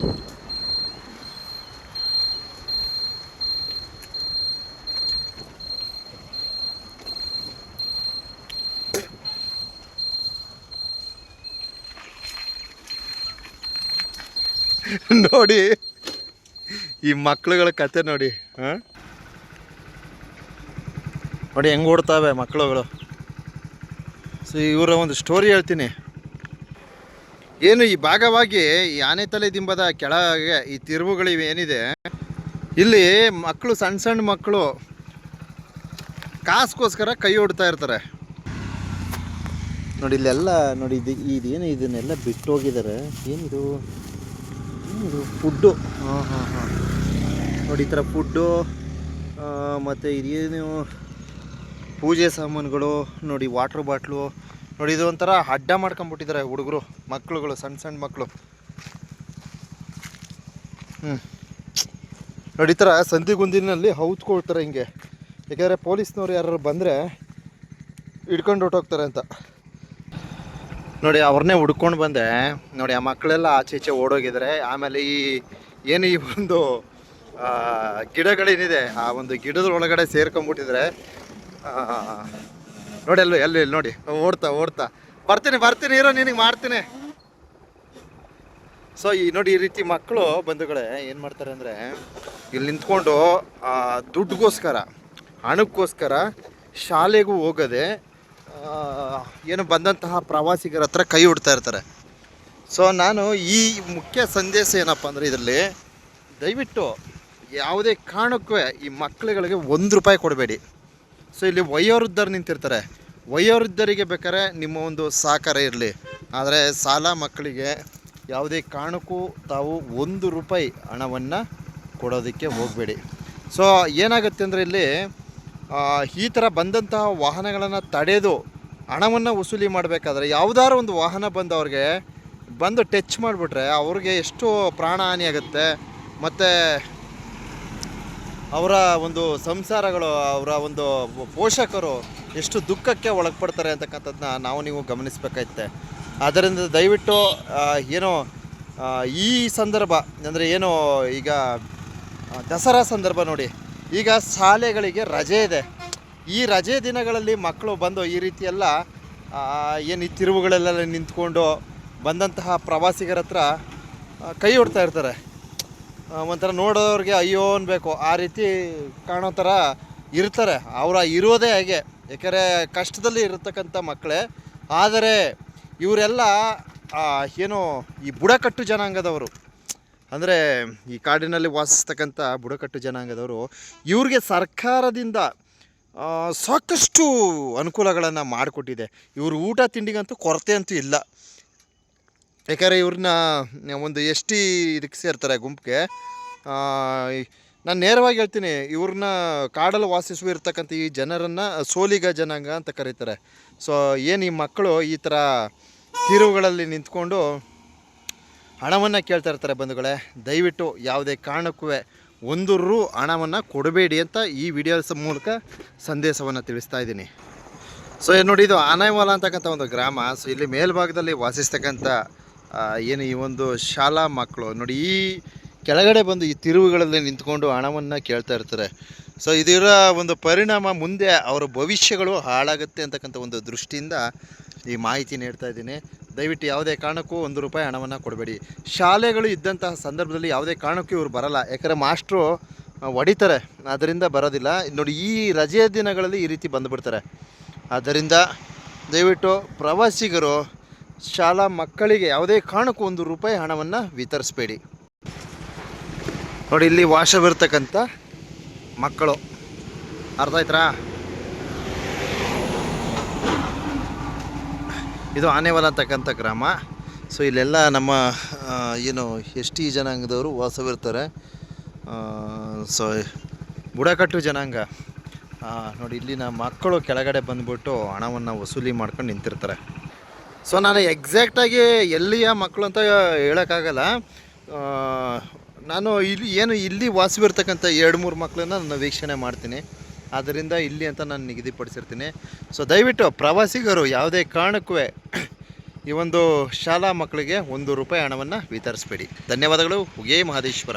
ನೋಡಿ, ಈ ಮಕ್ಳುಗಳ ಕತೆ ನೋಡಿ, ಹಾಂ? ನೋಡಿ ಹೆಂಗೆ ಓಡ್ತಾವೆ ಮಕ್ಕಳುಗಳು ಸೊ ಇವರ ಒಂದು ಸ್ಟೋರಿ ಹೇಳ್ತೀನಿ. ಏನು ಈ ಭಾಗವಾಗಿ ಈ ಆನೆ ತಲೆ ದಿಂಬದ ಕೆಳಗೆ ಈ ತಿರುವುಗಳಿವೆ ಏನಿದೆ? ಇಲ್ಲಿ ಮಕ್ಕಳು ಸಣ್ಣ ಸಣ್ಣ ಮಕ್ಕಳು ಕಾಸ್ಗೋಸ್ಕರ ಕೈ ಹೊಡ್ತಾ ಇರ್ತಾರೆ. ನೋಡಿ ಇಲ್ಲೆಲ್ಲ ನೋಡಿ ಇದು ಇದೇನು ಇದನ್ನೆಲ್ಲ ಬಿಟ್ಟು ಹೋಗಿದ್ದಾರೆ ಏನಿದು? ಏನಿದು? ಫುಡ್ಡು. ಹಾಂ ಹಾಂ ಹಾಂ. ನೋಡಿ ಈ ಥರ ಫುಡ್ಡು ಮತ್ತು ಇದೇನು ಪೂಜೆ ಸಾಮಾನುಗಳು ನೋಡಿ ವಾಟ್ರ್ ಬಾಟ್ಲು ನೋಡಿ, ಇದು ಒಂಥರ ಅಡ್ಡ ಮಾಡ್ಕೊಂಬಿಟ್ಟಿದ್ದಾರೆ ಹುಡುಗರು ಮಕ್ಕಳುಗಳು ಸಣ್ಣ ಸಣ್ಣ ಮಕ್ಕಳು ಹ್ಞೂ ನೋಡಿ, ಈ ಥರ ಸಂಧಿಗುಂದಿನಲ್ಲಿ ಹೌದ್ಕೊಳ್ತಾರೆ ಹಿಂಗೆ. ಯಾಕೆಂದರೆ ಪೊಲೀಸ್ನವ್ರು ಯಾರು ಬಂದರೆ ಹಿಡ್ಕೊಂಡು ಹೊಟ್ಟೋಗ್ತಾರೆ ಅಂತ. ನೋಡಿ, ಅವ್ರನ್ನೇ ಹುಡ್ಕೊಂಡು ಬಂದೆ. ನೋಡಿ, ಆ ಮಕ್ಕಳೆಲ್ಲ ಆಚೆ ಈಚೆ ಓಡೋಗಿದ್ದಾರೆ. ಆಮೇಲೆ ಈ, ಏನು ಈ ಒಂದು ಗಿಡಗಳೇನಿದೆ, ಆ ಒಂದು ಗಿಡದ ಒಳಗಡೆ ಸೇರ್ಕೊಂಬಿಟ್ಟಿದ್ದಾರೆ ನೋಡಿ, ಅಲ್ಲಿ ಎಲ್ಲಿ ಇಲ್ಲಿ ನೋಡಿ. ಓಡ್ತಾ ಓಡ್ತಾ. ಬರ್ತೀನಿ ಬರ್ತೀನಿ, ಇರೋ, ನಿನಗೆ ಮಾಡ್ತೀನಿ. ಸೊ ಈ ನೋಡಿ, ಈ ರೀತಿ ಮಕ್ಕಳು, ಬಂಧುಗಳೇ, ಏನು ಮಾಡ್ತಾರೆ ಅಂದರೆ, ಇಲ್ಲಿ ನಿಂತ್ಕೊಂಡು ದುಡ್ಡುಗೋಸ್ಕರ, ಹಣಕ್ಕೋಸ್ಕರ ಶಾಲೆಗೂ ಹೋಗದೆ ಏನು ಬಂದಂತಹ ಪ್ರವಾಸಿಗರ ಹತ್ರ ಕೈ ಹುಡ್ತಾ ಇರ್ತಾರೆ. ಸೊ ನಾನು ಈ ಮುಖ್ಯ ಸಂದೇಶ ಏನಪ್ಪ ಅಂದರೆ ಇದರಲ್ಲಿ, ದಯವಿಟ್ಟು ಯಾವುದೇ ಕಾರಣಕ್ಕೂ ಈ ಮಕ್ಕಳುಗಳಿಗೆ ಒಂದು ರೂಪಾಯಿ ಕೊಡಬೇಡಿ. ಸೊ ಇಲ್ಲಿ ವಯೋವೃದ್ಧರು ನಿಂತಿರ್ತಾರೆ. ವಯೋವೃದ್ಧರಿಗೆ ಬೇಕಾದ್ರೆ ನಿಮ್ಮ ಒಂದು ಸಹಕಾರ ಇರಲಿ. ಆದರೆ ಸಾಲ ಮಕ್ಕಳಿಗೆ ಯಾವುದೇ ಕಾರಣಕ್ಕೂ ತಾವು ಒಂದು ರೂಪಾಯಿ ಹಣವನ್ನು ಕೊಡೋದಕ್ಕೆ ಹೋಗಬೇಡಿ. ಸೊ ಏನಾಗುತ್ತೆ ಅಂದರೆ ಇಲ್ಲಿ ಈ ಥರ ಬಂದಂತಹ ವಾಹನಗಳನ್ನು ತಡೆದು ಹಣವನ್ನು ವಸೂಲಿ ಮಾಡಬೇಕಾದ್ರೆ ಯಾವುದಾದ್ರು ಒಂದು ವಾಹನ ಬಂದು ಅವ್ರಿಗೆ ಬಂದು ಟಚ್ ಮಾಡಿಬಿಟ್ರೆ ಅವ್ರಿಗೆ ಎಷ್ಟು ಪ್ರಾಣ ಹಾನಿಯಾಗುತ್ತೆ ಮತ್ತು ಅವರ ಒಂದು ಸಂಸಾರಗಳು, ಅವರ ಒಂದು ಪೋಷಕರು ಎಷ್ಟು ದುಃಖಕ್ಕೆ ಒಳಪಡ್ತಾರೆ ಅಂತಕ್ಕಂಥದ್ದನ್ನ ನಾವು ನೀವು ಗಮನಿಸಬೇಕಾಯ್ತೆ. ಆದ್ದರಿಂದ ದಯವಿಟ್ಟು ಏನೋ ಈ ಸಂದರ್ಭ, ಅಂದರೆ ಏನು ಈಗ ದಸರಾ ಸಂದರ್ಭ ನೋಡಿ. ಈಗ ಶಾಲೆಗಳಿಗೆ ರಜೆ ಇದೆ. ಈ ರಜೆ ದಿನಗಳಲ್ಲಿ ಮಕ್ಕಳು ಬಂದು ಈ ರೀತಿಯೆಲ್ಲ ಏನು ಈ ತಿರುವುಗಳೆಲ್ಲ ನಿಂತ್ಕೊಂಡು ಬಂದಂತಹ ಪ್ರವಾಸಿಗರ ಹತ್ರ ಕೈ ಹೊಡ್ತಾ ಇರ್ತಾರೆ. ಒಂಥರ ನೋಡೋರಿಗೆ ಅಯ್ಯೋ ಅನ್ಬೇಕು. ಆ ರೀತಿ ಕಾಣೋ ಥರ ಇರ್ತಾರೆ. ಅವರ ಇರೋದೇ ಹಾಗೆ. ಯಾಕಂದರೆ ಕಷ್ಟದಲ್ಲಿ ಇರತಕ್ಕಂಥ ಮಕ್ಕಳೇ ಆದರೆ ಇವರೆಲ್ಲ ಏನು ಈ ಬುಡಕಟ್ಟು ಜನಾಂಗದವರು. ಅಂದರೆ ಈ ಕಾಡಿನಲ್ಲಿ ವಾಸಿಸ್ತಕ್ಕಂಥ ಬುಡಕಟ್ಟು ಜನಾಂಗದವರು, ಇವ್ರಿಗೆ ಸರ್ಕಾರದಿಂದ ಸಾಕಷ್ಟು ಅನುಕೂಲಗಳನ್ನು ಮಾಡಿಕೊಟ್ಟಿದೆ. ಇವರು ಊಟ ತಿಂಡಿಗಂತೂ ಕೊರತೆ ಅಂತೂ ಇಲ್ಲ. ಯಾಕಂದರೆ ಇವ್ರನ್ನ ಒಂದು ಎಸ್ ಟಿ ಇದಕ್ಕೆ ಸೇರ್ತಾರೆ ಗುಂಪಿಗೆ. ನಾನು ನೇರವಾಗಿ ಹೇಳ್ತೀನಿ, ಇವ್ರನ್ನ ಕಾಡಲ್ಲಿ ವಾಸಿಸುವ ಇರ್ತಕ್ಕಂಥ ಈ ಜನರನ್ನು ಸೋಲಿಗ ಜನಾಂಗ ಅಂತ ಕರೀತಾರೆ. ಸೊ ಏನು ಈ ಮಕ್ಕಳು ಈ ಥರ ತಿರುವುಗಳಲ್ಲಿ ನಿಂತ್ಕೊಂಡು ಹಣವನ್ನು ಕೇಳ್ತಾ ಇರ್ತಾರೆ ಬಂಧುಗಳೇ, ದಯವಿಟ್ಟು ಯಾವುದೇ ಕಾರಣಕ್ಕೂ ಒಂದು ರು ಹಣವನ್ನು ಕೊಡಬೇಡಿ ಅಂತ ಈ ವಿಡಿಯೋಸ್ ಮೂಲಕ ಸಂದೇಶವನ್ನು ತಿಳಿಸ್ತಾ ಇದ್ದೀನಿ. ಸೊ ನೋಡಿ, ಇದು ಅನೈವಾಲ ಅಂತಕ್ಕಂಥ ಒಂದು ಗ್ರಾಮ. ಸೊ ಇಲ್ಲಿ ಮೇಲ್ಭಾಗದಲ್ಲಿ ವಾಸಿಸ್ತಕ್ಕಂಥ ಏನು ಈ ಒಂದು ಶಾಲಾ ಮಕ್ಕಳು, ನೋಡಿ ಈ ಕೆಳಗಡೆ ಬಂದು ಈ ತಿರುವುಗಳಲ್ಲಿ ನಿಂತ್ಕೊಂಡು ಹಣವನ್ನು ಕೇಳ್ತಾ ಇರ್ತಾರೆ. ಸೊ ಇದರ ಒಂದು ಪರಿಣಾಮ ಮುಂದೆ ಅವರ ಭವಿಷ್ಯಗಳು ಹಾಳಾಗುತ್ತೆ ಅಂತಕ್ಕಂಥ ಒಂದು ದೃಷ್ಟಿಯಿಂದ ಈ ಮಾಹಿತಿ ನೀಡ್ತಾ ಇದ್ದೀನಿ. ದಯವಿಟ್ಟು ಯಾವುದೇ ಕಾರಣಕ್ಕೂ ಒಂದು ರೂಪಾಯಿ ಹಣವನ್ನು ಕೊಡಬೇಡಿ. ಶಾಲೆಗಳು ಇದ್ದಂತಹ ಸಂದರ್ಭದಲ್ಲಿ ಯಾವುದೇ ಕಾರಣಕ್ಕೂ ಇವರು ಬರಲ್ಲ. ಯಾಕಂದರೆ ಮಾಸ್ಟ್ರು ಹೊಡಿತಾರೆ. ಅದರಿಂದ ಬರೋದಿಲ್ಲ. ನೋಡಿ, ಈ ರಜೆಯ ದಿನಗಳಲ್ಲಿ ಈ ರೀತಿ ಬಂದುಬಿಡ್ತಾರೆ. ಆದ್ದರಿಂದ ದಯವಿಟ್ಟು ಪ್ರವಾಸಿಗರು ಶಾಲಾ ಮಕ್ಕಳಿಗೆ ಯಾವುದೇ ಕಾರಣಕ್ಕೂ ಒಂದು ರೂಪಾಯಿ ಹಣವನ್ನು ವಿತರಿಸಬೇಡಿ. ನೋಡಿ, ಇಲ್ಲಿ ವಾಸವಿರ್ತಕ್ಕಂಥ ಮಕ್ಕಳು. ಅರ್ಥ ಆಯ್ತರಾ? ಇದು ಆನೆವಲ ಅಂತಕ್ಕಂಥ ಗ್ರಾಮ. ಸೊ, ಇಲ್ಲೆಲ್ಲ ನಮ್ಮ ಏನು, ಎಸ್ ಟಿ ಜನಾಂಗದವರು ವಾಸವಿರ್ತಾರೆ. ಸೊ, ಬುಡಕಟ್ಟು ಜನಾಂಗ. ನೋಡಿ, ಇಲ್ಲಿನ ಮಕ್ಕಳು ಕೆಳಗಡೆ ಬಂದ್ಬಿಟ್ಟು ಹಣವನ್ನು ವಸೂಲಿ ಮಾಡ್ಕೊಂಡು ನಿಂತಿರ್ತಾರೆ. ಸೊ ನಾನು ಎಕ್ಸಾಕ್ಟಾಗಿ ಎಲ್ಲಿಯ ಮಕ್ಕಳು ಅಂತ ಹೇಳೋಕ್ಕಾಗಲ್ಲ. ನಾನು ಇಲ್ಲಿ, ಏನು ಇಲ್ಲಿ ವಾಸವಿರ್ತಕ್ಕಂಥ ಎರಡು, ಮೂರು ಮಕ್ಕಳನ್ನ ನಾನು ವೀಕ್ಷಣೆ ಮಾಡ್ತೀನಿ. ಆದ್ದರಿಂದ ಇಲ್ಲಿ ಅಂತ ನಾನು ನಿಗದಿಪಡಿಸಿರ್ತೀನಿ. ಸೊ ದಯವಿಟ್ಟು ಪ್ರವಾಸಿಗರು ಯಾವುದೇ ಕಾರಣಕ್ಕೂ ಈ ಒಂದು ಶಾಲಾ ಮಕ್ಕಳಿಗೆ ಒಂದು ರೂಪಾಯಿ ಹಣವನ್ನು ವಿತರಿಸಬೇಡಿ. ಧನ್ಯವಾದಗಳು. ಉಗೇ ಮಹದೇಶ್ವರ